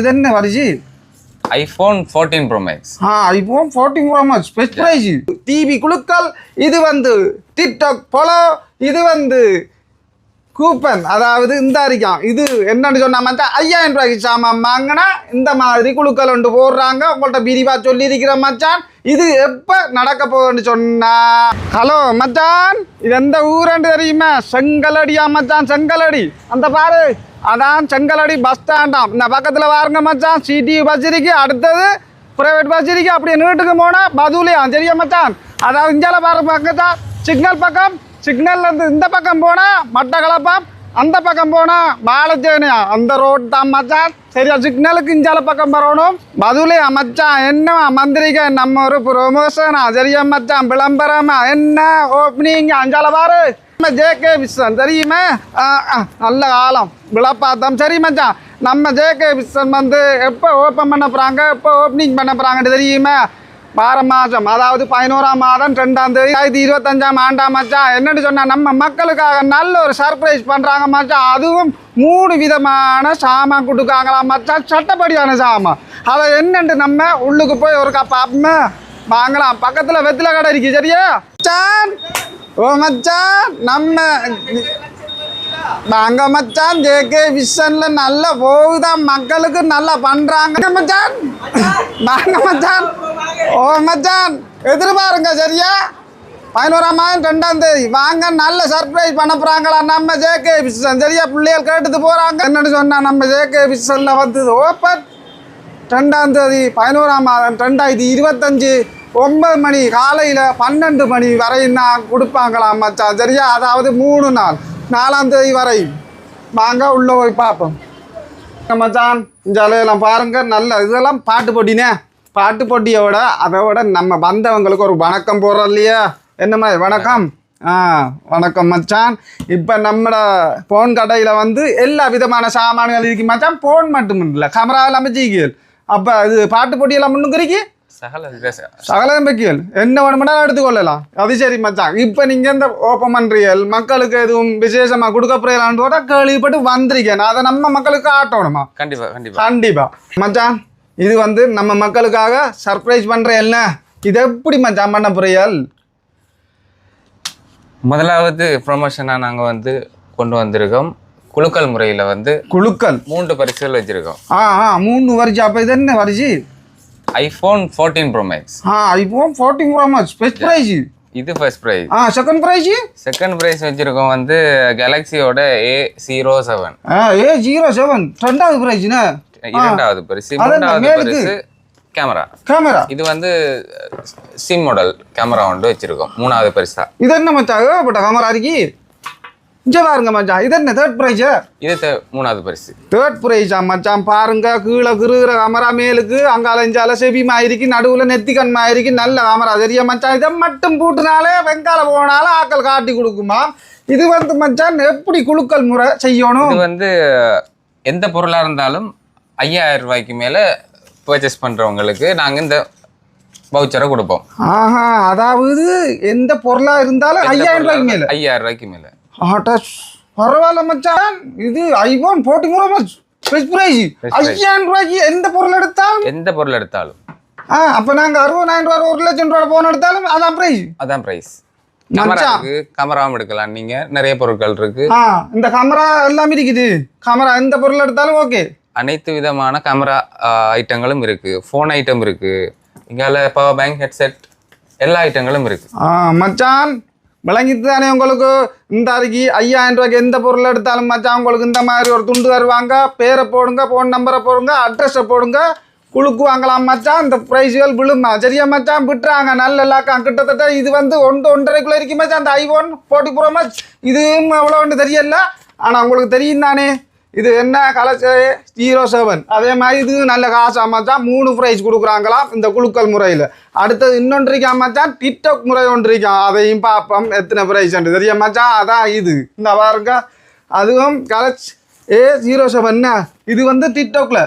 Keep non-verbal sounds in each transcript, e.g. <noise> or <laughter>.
இது என்ன வருது ஐஃபோன் ஃபோர்டீன் ப்ரோ மேக்ஸ் ஆ iPhone fourteen Pro Max best price TV குழுக்கள் இது வந்து டிக்டாக் போலோ இது வந்து கூப்பன் அதாவது இந்த அறிக்கான் இது என்னன்னு சொன்னா மச்சான் ஐயாயிரம் ரூபாய்க்கு சாமான் வாங்கினா இந்த மாதிரி குழுக்கள் ஒன்று போடுறாங்க. உங்கள்கிட்ட விரிவா சொல்லியிருக்கிற மச்சான். இது எப்போ நடக்க போகுதுன்னு சொன்னா. ஹலோ மச்சான். இது எந்த ஊருன்னு தெரியுமா? செங்கலடியா மச்சான் செங்கலடி. அந்த பாரு. அதான் செங்கலடி பஸ் ஸ்டாண்டாம் இந்த பக்கத்தில் பாருங்க மச்சான். சிடி பஸ் இருக்கு. அடுத்தது ப்ரைவேட் பஸ் இருக்கு. அப்படியே நீட்டுக்கு போனால் பதுலியாம். சரியா மச்சான்? அதாவது இந்தியாவில் பாரு பக்கத்தா? சிக்னல் பக்கம். சிக்னல்லேருந்து இந்த பக்கம் போனால் மட்டக்களப்பாம். அந்த பக்கம் போனால் பாலச்சேனியா அந்த ரோடு தான் மச்சான். சரியா? சிக்னலுக்கு இஞ்சால பக்கம் வரணும். பதுலியா மச்சான்? என்ன மந்திரிக்க நம்ம ஒரு ப்ரொமோஷனா சரியா மச்சான்? விளம்பரமா? என்ன ஓப்பனிங்க அஞ்சால பாரு. நம்ம ஜேகே விஸ்வன் தெரியுமே? ஆ, ஆ, நல்ல காலம். விழப்பாத்தம் சரி மச்சான். நம்ம ஜே கே விஸ்வன் வந்து எப்போ ஓப்பன் பண்ண போகிறாங்க எப்போ ஓப்பனிங் பண்ண போகிறாங்கன்னு தெரியுமே? வார மாதம் அதாவது பதினோராம் மாதம் ரெண்டாம் தேதி ஆயிரத்தி இருபத்தஞ்சாம் ஆண்டாம் மச்சான். என்னன்னு சொன்னால் நம்ம மக்களுக்காக நல்ல ஒரு சர்ப்ரைஸ் பண்ணுறாங்க மச்சான். அதுவும் மூணு விதமான சாமான் கொடுக்காங்களாம் மச்சான்? சட்டப்படியான சாமான். அதை என்னென்று நம்ம உள்ளுக்கு போய் ஒரு கப் பார்ப்போமே வாங்கலாம். பக்கத்தில் வெத்தில கடை இருக்கு சரியா? சான் ஓ மச்சான் நம்ம வாங்க மச்சான் ஜே கே விஷன்ல நல்லா போகுதான் மக்களுக்கு நல்லா பண்றாங்க. மச்சான் வாங்க மச்சான். ஓ மச்சான் எதிர்பாருங்க சரியா? பதினோராம் மாதம் ரெண்டாம் தேதி. வாங்க நல்ல சர்ப்ரைஸ் பண்ண போறாங்களா நம்ம ஜேகே விஷன் சரியா? பிள்ளைகள் கேட்டுட்டு போறாங்க. என்னன்னு சொன்னா நம்ம ஜேகே விஷன்ல வந்து ஓப்பன். ரெண்டாம் தேதி பதினோராம் மாதம் ரெண்டாயிரத்தி இருபத்தஞ்சு. ஒன்பது மணி காலையில் பன்னெண்டு மணி வரையும் நான் கொடுப்பாங்களாம் மச்சான்? சரியா? அதாவது மூணு நாள் நாலாம் தேதி வரையும் வாங்க உள்ளே போய் பார்ப்போம். மச்சான்? இந்த அலையெல்லாம் பாருங்க நல்ல இதெல்லாம் பாட்டு போட்டினே. பாட்டு போட்டியோட அதை விட நம்ம வந்தவங்களுக்கு ஒரு வணக்கம் போடுறோம் இல்லையா? என்ன மாதிரி? வணக்கம். ஆ வணக்கம் மச்சான். இப்போ நம்மளோட ஃபோன் கடையில் வந்து எல்லா விதமான சாமான்கள் இருக்கு. மச்சான் ஃபோன் மட்டும் இல்லை கேமரா எல்லாமே ஜிகியல் அப்போ இது பாட்டு போட்டியெல்லாம் முன்னுக்குறிக்கு சகலம் வைக்கல் என்ன வேணுமெனா எடுத்துக்கொள்ளலாம். அது சரி மச்சான். இப்போ நீங்கள் இந்த ஓப்பன் பண்ணுறீர்கள் மக்களுக்கு எதுவும் விசேஷமாக கொடுக்க போறீங்களான்னு போட கேள்விப்பட்டு வந்திருக்கேன். அதை நம்ம மக்களுக்கு ஆட்டணுமா கண்டிப்பா கண்டிப்பா. கண்டிப்பா. மச்சான் இது வந்து நம்ம மக்களுக்காக சர்ப்ரைஸ் பண்ற என்ன? இது எப்படி மச்சான் பண்ண போறீர்கள்? முதலாவது ப்ரொமோஷனாக நாங்க வந்து கொண்டு வந்திருக்கோம். குலுக்கல் முறையில வந்து குழுக்கள். மூன்று பரிசுகள் வச்சிருக்கோம். ஆ ஆ மூணு வருஷம் அப்போ இது என்ன வருஷி ஐஃபோன் ஃபோர்டீன் ப்ரோ மேக்ஸ் ஆ iPhone fourteen Pro much best price இது ஃபர்ஸ்ட் ப்ரைஸ் ஆ செகண்ட் ப்ரைஸ் செகண்ட் ப்ரைஸ் வச்சிருக்கோம் வந்து கேலக்ஸியோட ஏ ஜீரோ செவன் ஆ ஏ ஜீரோ செவன் ரெண்டாவது ப்ரைஸ்ண்ணே இரண்டாவது பரிசு அதான் மூன்றாவது மேலுக்கு. பரிசு கேமரா கேமரா இது வந்து சிம் மாடல் கேமரா ஒன்று வச்சிருக்கோம் மூணாவது பரிசா. இது என்ன மச்சான் ஏகப்பட்ட கேமரா இருக்கு. இங்கே பாருங்க மச்சான். இது என்ன தேர்ட் ப்ரைஸ் இது த- மூணாவது பரிசு தேர்ட் ப்ரைஸா மச்சான். பாருங்க கீழே கிருகிற கேமரா மேலுக்கு அங்கால இஞ்சால செவி மாயிருக்கு நடுவில் நெத்திக்கண் மாயிருக்கு நல்ல கேமரா தெரியா மச்சான்? இதை மட்டும் பூட்டினாலே வெங்கால போனாலும் ஆக்கள் காட்டி கொடுக்குமா? இது வந்து மச்சான் எப்படி குழுக்கள் முறை செய்யணும்? இது வந்து எந்த பொருளா இருந்தாலும் ஐயாயிரம் ரூபாய்க்கு மேல பர்ச்சேஸ் பண்றவங்களுக்கு நாங்க இந்த வவுச்சரை கொடுப்போம். ஆஹா அதாவது எந்த பொருளா இருந்தாலும் ஐயாயிரம் ரூபாய்க்கு மேல? ஐயாயிரம் ரூபாய்க்கு மேல. ஆட்டா பரவாயில்ல மச்சான். இது ஐபோன் போட்டி பெஸ்ட் ப்ரைஸ். ஐயாயிரம் ரூபாய்க்கு எந்த பொருள் எடுத்தாலும்? எந்த பொருள் எடுத்தாலும். ஆ அப்போ நாங்கள் அறுபதாயிரம் ரூபாய் ஒரு லட்சம் ரூபாய் போன் எடுத்தாலும் அதான் ப்ரைஸ் அதான் பிரைஸ் கேமராவும் எடுக்கலாம். நீங்க நிறைய பொருட்கள் இருக்கு. இந்த கேமரா எல்லாம் இருக்குது. கேமரா எந்த பொருள் எடுத்தாலும் ஓகே அனைத்து விதமான கேமரா ஐட்டங்களும் இருக்கு. ஃபோன் ஐட்டம் இருக்கு. இங்கால பவர் பேங்க் ஹெட்செட் எல்லா ஐட்டங்களும் இருக்கு. ஆ மச்சான். விளங்கிட்டு தானே உங்களுக்கு? இந்த அருகி ஐயாயிரம் ரூபாய்க்கு எந்த பொருள் எடுத்தாலும் மச்சான் உங்களுக்கு இந்த மாதிரி ஒரு துண்டு தருவாங்க. பேரை போடுங்க ஃபோன் நம்பரை போடுங்க அட்ரஸை போடுங்க. குழுக்கு வாங்கலாம் மச்சான் இந்த ப்ரைஸுகள் விழுமா. சரியா மச்சான் விட்டுறாங்க. நல்ல இலாக்கம் கிட்டத்தட்ட இது வந்து ஒன்று ஒன்றரைக்குள்ள இருக்கு மச்சான் அந்த ஐஃபோன் ஃபோர்ட்டி ப்ரோ மச் இதுவும் அவ்வளோ ஒன்று தெரியல. ஆனால் உங்களுக்கு தெரியும் தானே இது என்ன கலர் ஜீரோ செவன் அதே மாதிரி இது நல்ல காசு மச்சான் மூணு ப்ரைஸ் கொடுக்குறாங்களாம் இந்த குழுக்கள் முறையில். அடுத்தது இன்னொன்று இருக்கா மச்சான் டிக்டாக் முறை ஒன்று இருக்கான் அதையும் பார்ப்போம் எத்தனை ப்ரைஸ் தெரியா மச்சான் அதான் இது. இந்த பாருங்க. அதுவும் கலர் ஏ ஜீரோ செவன் இது வந்து டிக்டாக்ல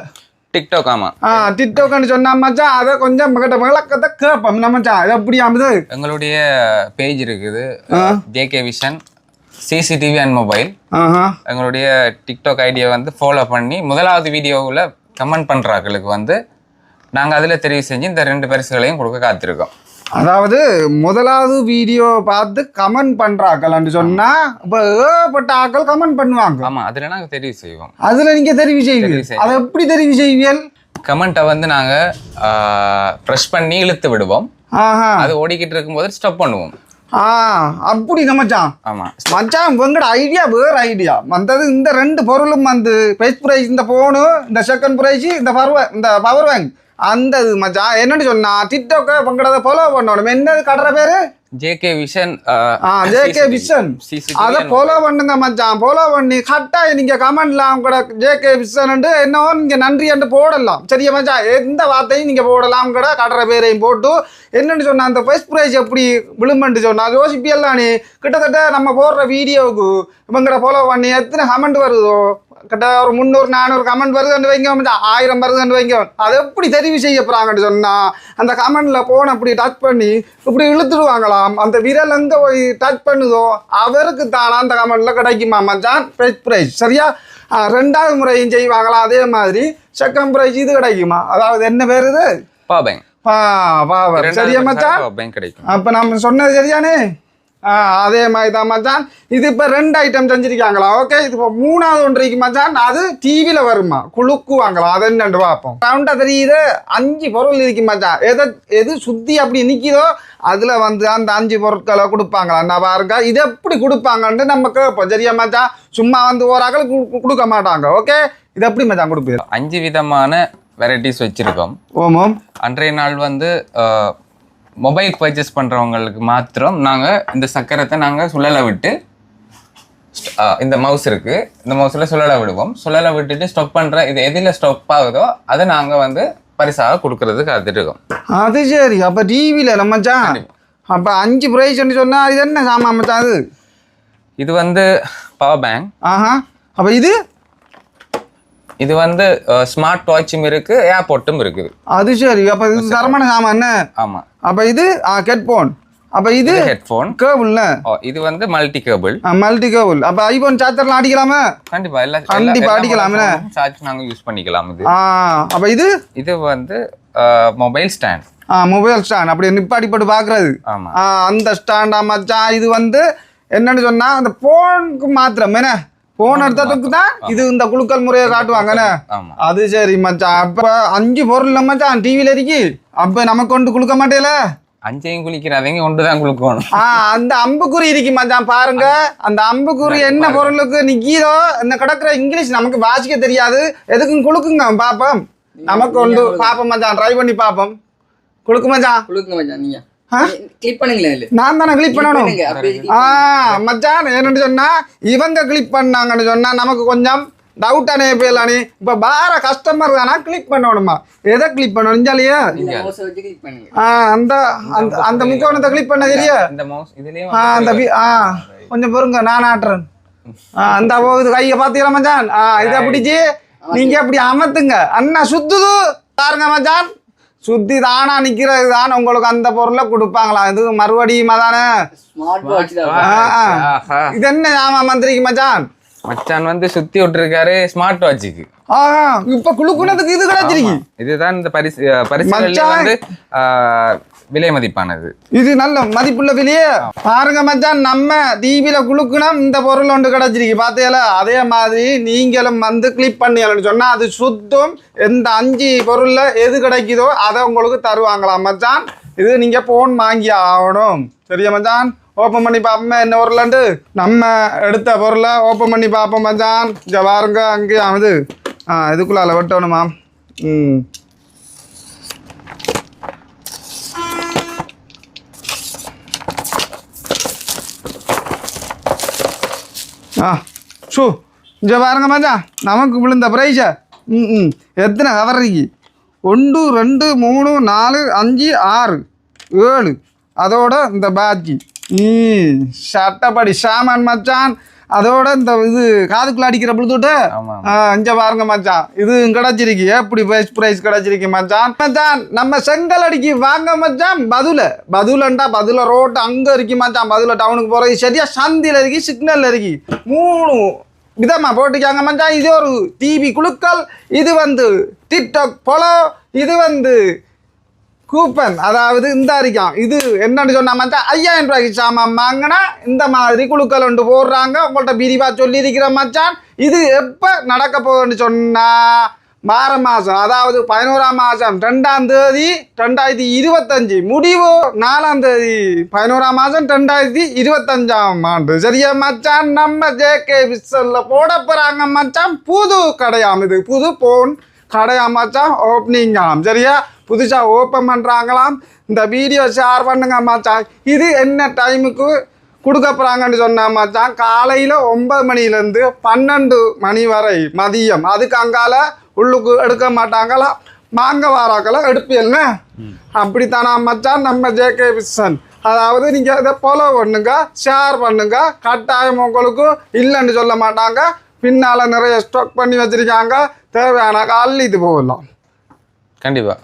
டிக்டாக் ஆமா. ஆ டிக்டாக்னு சொன்னா மச்சான் அதை கொஞ்சம் மகட்ட விளக்கத்தை கேட்போம். நம்ம மச்சான் இது எப்படி அமைது? எங்களுடைய பேஜ் இருக்குது. JK Vision CCTV and mobile எங்களுடைய டிக்டாக் ஐடியை வந்து ஃபாலோ பண்ணி முதலாவது வீடியோவில் கமெண்ட் பண்றாக்களுக்கு வந்து நாங்க அதுல தெரிவு செஞ்சு இந்த ரெண்டு பரிசுகளையும் கொடுக்க காத்திருக்கோம். அதாவது முதலாவது வீடியோ பார்த்து கமெண்ட் பண்றாக்கள்னு சொன்னா இப்ப ஏகப்பட்ட ஆக்கள் கமெண்ட் பண்ணுவாங்க. ஆமா அதுல நாங்க தெரிவு செய்வோம். அதுல நீங்க தெரிவு செய்வீங்க. அதை எப்படி தெரிவு செய்வீர்கள்? கமெண்ட்டை வந்து நாங்க ப்ரெஷ் பண்ணி இழுத்து விடுவோம். ஆஹா. அது ஓடிக்கிட்டு இருக்கும்போது ஸ்டாப் பண்ணுவோம். ஆ அப்படி மச்சான். ஆமா. மச்சான் உங்களோட ஐடியா வேற ஐடியா வந்தது இந்த ரெண்டு பொருளும் வந்து ஃபர்ஸ்ட் ப்ரைஸ் இந்த போனு இந்த செகண்ட் ப்ரைஸ் இந்த பவர் இந்த பவர் பேங்க் அந்த மச்சான் என்னன்னு சொன்னா டிக்டாக்க உங்களோட ஃபாலோ பண்ணணும் என்னது கடற பேரு? ஜேகே விஷன் ஜேகே விஷன் அதை ஃபாலோ பண்ணுங்க மச்சான் ஃபாலோ பண்ணி கட்டாயம் நீங்க கமெண்ட்ல கூட ஜேகே விஷன் என்னவோ நீங்க நன்றி என்று போடலாம். சரியா மச்சான்? எந்த வார்த்தையும் நீங்க போடலாம். கூட கடற பேரையும் போட்டு என்னன்னு சொன்னா அந்த ஃபர்ஸ்ட் ப்ரைஸ் எப்படி விழுமன்ட்டு சொன்னா யோசிப்பியெல்லாம் நீ கிட்டத்தட்ட நம்ம போடுற வீடியோவுக்கு இவங்கட ஃபாலோ பண்ணி எத்தனை கமெண்ட் வருதோ கிட்ட ஒரு முந்நூறு நானூறு கமெண்ட் வருதுன்னு வைங்க ஆயிரம் வருதுன்னு வைங்க. அது எப்படி தெரிவு செய்ய போறாங்கன்னு சொன்னா அந்த கமெண்ட்ல போன அப்படி டச் பண்ணி இப்படி இழுத்துடுவாங்களாம். அந்த விரல் எங்க போய் டச் பண்ணுதோ அவருக்கு தானா அந்த கமெண்ட்ல கிடைக்குமா மச்சான்? ஃபர்ஸ்ட் ப்ரைஸ் சரியா? ரெண்டாவது முறையும் செய்வாங்களா அதே மாதிரி செகண்ட் ப்ரைஸ் இது கிடைக்குமா? அதாவது என்ன பேர் இது? பாபேங் பா பாவர் சரியா மச்சான்? கிடைக்கும். அப்ப நம்ம சொன்னது சரியானே? அதே மாதிரி தான் மச்சான். இது இப்போ ரெண்டு ஐட்டம் செஞ்சிருக்காங்களா ஓகே இது இப்போ மூணாவது ஒன்றைக்கு மச்சான். அது டிவியில் வருமா? குலுக்குவாங்களா? அது என்னன்னு பார்ப்போம். ரவுண்டாக தெரியுது. அஞ்சு பொருள் இருக்கு மச்சான். எதை எது சுற்றி அப்படி நிற்கிதோ அதில் வந்து அந்த அஞ்சு பொருட்களை கொடுப்பாங்களா? நான் பாருங்க. இது எப்படி கொடுப்பாங்கன்ட்டு நம்ம கேட்போம். சரியா மச்சான்? சும்மா வந்து அகல் கொடுக்க மாட்டாங்க. ஓகே இது எப்படி மச்சான் கொடுப்பீங்க? அஞ்சு விதமான வெரைட்டிஸ் வச்சிருக்கோம். ஓமோம். அன்றைய நாள் வந்து மொபைல் பர்ச்சேஸ் பண்றவங்களுக்கு மாத்திரம் நாங்க இந்த சக்கரத்தை நாங்க சுழல விட்டு இந்த மவுஸ் இருக்கு. இந்த மவுஸ்ல சுழல விடுவோம். சுழல விட்டுட்டு ஸ்டாப் பண்ற இது எதில் ஸ்டாப் ஆகுதோ அதை நாங்க வந்து பரிசாக கொடுக்கறது காத்துட்டு இருக்கோம் அது சரி. அப்போ டிவியில் மச்சான். அப்போ அஞ்சு ப்ரைஸ்ன்னு சொன்னால் இது என்ன சாமான் மச்சான் அது? இது வந்து பவர் பேங்க் ஆஹா. அப்போ இது? இது வந்து ஸ்மார்ட் வாட்சும் இருக்கு ஏர்போர்ட்டும் இருக்குது. அது சரி. அப்போ இது தரமான சாமான் ஆமா. அப்போ இது ஹெட்ஃபோன் அப்போ இது ஹெட்ஃபோன் கேபிள்ல இது வந்து மல்டி கேபிள் மல்டி கேபிள் அப்போ ஐபோன் சார்ஜர்லாம் அடிக்கலாமா? கண்டிப்பா எல்லா கண்டிப்பா அடிக்கலாம்ல? சார்ஜ் நாங்க யூஸ் பண்ணிக்கலாம் இது. ஆ அப்போ இது? இது வந்து மொபைல் ஸ்டாண்ட் ஆ மொபைல் ஸ்டாண்ட் அப்படி நிப்பாடி போட்டு பார்க்குறது ஆமா. ஆ அந்த ஸ்டாண்டா மச்சான். இது வந்து என்னன்னு சொன்னா அந்த போனுக்கு மாத்திரம். என்ன? போன் எடுத்ததுக்கு தான் இது இந்த குழுக்கள் முறையை காட்டுவாங்கண்ணே ஆமா. அது சரி மச்சான். அப்ப அஞ்சு பொருள் மச்சான். டிவில இருக்கு. அப்ப நமக்கு கொண்டு கொடுக்க மாட்டேல? அஞ்சையும் குளிக்கிறாதீங்க ஒன்று தான் குளுக்கணும் ஆ அந்த அம்புக்குறி இருக்கு மச்சான். பாருங்க. அந்த அம்புக்குறி என்ன பொருளுக்கு நிக்கிதோ இந்த கிடக்குற இங்கிலீஷ் நமக்கு வாசிக்க தெரியாது. எதுக்கும் குளுக்குங்க பாப்போம். நமக்கு கொண்டு பாப்போம் மச்சான். ட்ரை பண்ணி பாப்போம். குளுக்கு மச்சான். கொடுங்க மச்சான் நீங்க. பண்ணுங்களேன் இதுல நான் தானே கிளிக் பண்ணணும்? ஆ மச்சான் என்னன்னு சொன்னா இவங்க கிளிக் பண்ணாங்கன்னு சொன்னா நமக்கு கொஞ்சம் டவுட்டானே போயிடலானே இப்ப வேற கஸ்டமர் தானா கிளிக் பண்ணணுமா? எதை கிளிக் பண்ணணும்? ஆ அந்த அந்த அந்த முக்கோணத்தை கிளிக் பண்ண சரியா இந்த மவுஸ் இதுலயும் ஆ அந்த ஆ கொஞ்சம் பொறுங்க நான் ஆட்டுறேன். ஆ <laughs> அந்த போகுது கையை பார்த்தீங்களா மச்சான். ஆ இதை பிடிச்சி நீங்க அப்படி அமர்த்துங்க. அண்ணா சுத்துது. பாருங்க மச்சான். சுத்தி தானா நிக்கிறது தான் உங்களுக்கு அந்த பொருளை கொடுப்பாங்களா? இது மறுபடியும் தானே. இது என்ன ஆமா மந்திரிக்கு மச்சான்? மச்சான் வந்து சுத்தி விட்டுருக்காரு ஸ்மார்ட் வாட்சுக்கு ஆ இப்ப குழுக்குனதுக்கு இது கிடைச்சிருக்கு இதுதான் இந்த பரிசு மச்சான். வந்து விலை மதிப்பானது. இது நல்ல மதிப்புள்ள விலையே. பாருங்க மச்சான் நம்ம தீபில குழுக்குனம் இந்த பொருள் ஒன்று கிடைச்சிருக்கு. பார்த்தீங்களா அதே மாதிரி நீங்களும் வந்து கிளிக் பண்ணியாலன்னு சொன்னால் அது சுத்தம் எந்த அஞ்சு பொருளில் எது கிடைக்குதோ அதை உங்களுக்கு தருவாங்களாம் மச்சான். இது நீங்கள் போன் வாங்கி ஆகணும். சரியா மச்சான்? ஓப்பன் பண்ணி பார்ப்போமே என்ன பொருளாண்டு நம்ம எடுத்த பொருளை ஓப்பன் பண்ணி பார்ப்போம் மச்சான். இங்கே பாருங்க அங்கேயும் ஆகுது ஆ இதுக்குள்ளால வெட்டணுமா ம். ஆ ஷூ இங்கே பாருங்க மச்சான். நமக்கு விழுந்த ப்ரைஸா ம் ம். எத்தனை கவர் ஒன்று ரெண்டு மூணு நாலு அஞ்சு ஆறு ஏழு. அதோட இந்த பாக்கி ம் சட்டப்படி சாமான் மச்சான். அதோட இந்த இது காதுக்குள்ள அடிக்கிற. ஆ இங்க பாருங்க மச்சான். இது கிடைச்சிருக்கு. எப்படி பெஸ்ட் பிரைஸ் கிடைச்சிருக்கு மச்சான்? மச்சான் நம்ம செங்கல் அடிக்கு வாங்க மச்சான் பதுல. பதுலண்டா பதுல ரோட் அங்க இருக்கு மச்சான். பதுல டவுனுக்கு போறது சரியா சந்தில இருக்கு சிக்னல்ல இருக்கு. மூணு விதமாக போட்டுக்காங்க மச்சான். இது ஒரு டிவி குழுக்கள் இது வந்து டிக்டாக் ஃபாலோ இது வந்து கூப்பன். அதாவது இந்த அறிக்காம் இது என்னன்னு சொன்னா மச்சா ஐயாயிரம் ரூபாய்க்கு சாமான் வாங்கினா இந்த மாதிரி குழுக்கள் ஒன்று போடுறாங்க. உங்கள்கிட்ட விரிவாக சொல்லியிருக்கிற மச்சான். இது எப்போ நடக்க போகுதுன்னு சொன்னால் மார மாதம் அதாவது பதினோராம் மாதம் ரெண்டாம் தேதி ரெண்டாயிரத்தி இருபத்தஞ்சி. முடிவு நாலாம் தேதி. பதினோராம் மாதம் ரெண்டாயிரத்தி இருபத்தஞ்சாம் ஆண்டு. சரியா மச்சான்? நம்ம ஜேகே விசல்ல போட போகிறாங்க மச்சான். புது கடையாம் இது. புது போன் கடையாம் மச்சான். ஓப்பனிங் ஆம் சரியா? புதுசாக ஓப்பன் பண்ணுறாங்களாம் இந்த வீடியோ ஷேர் பண்ணுங்க மச்சான். இது என்ன டைமுக்கு கொடுக்க போகிறாங்கன்னு சொன்னா மச்சான் காலையில் ஒன்பது மணிலேருந்து பன்னெண்டு மணி வரை மதியம். அதுக்கு அங்கால உள்ளுக்கு எடுக்க மாட்டாங்களா? மாங்க வாராக்களை எடுப்பியல்ல அப்படித்தானா மச்சான் நம்ம ஜேகே விசன் அதாவது நீங்கள் இதை ஃபாலோ பண்ணுங்க ஷேர் பண்ணுங்க. கட்டாயம் உங்களுக்கு இல்லைன்னு சொல்ல மாட்டாங்க. பின்னால் நிறைய ஸ்டாக் பண்ணி வச்சுருக்காங்க. தேவையான காலில் இது போகலாம். கண்டிப்பாக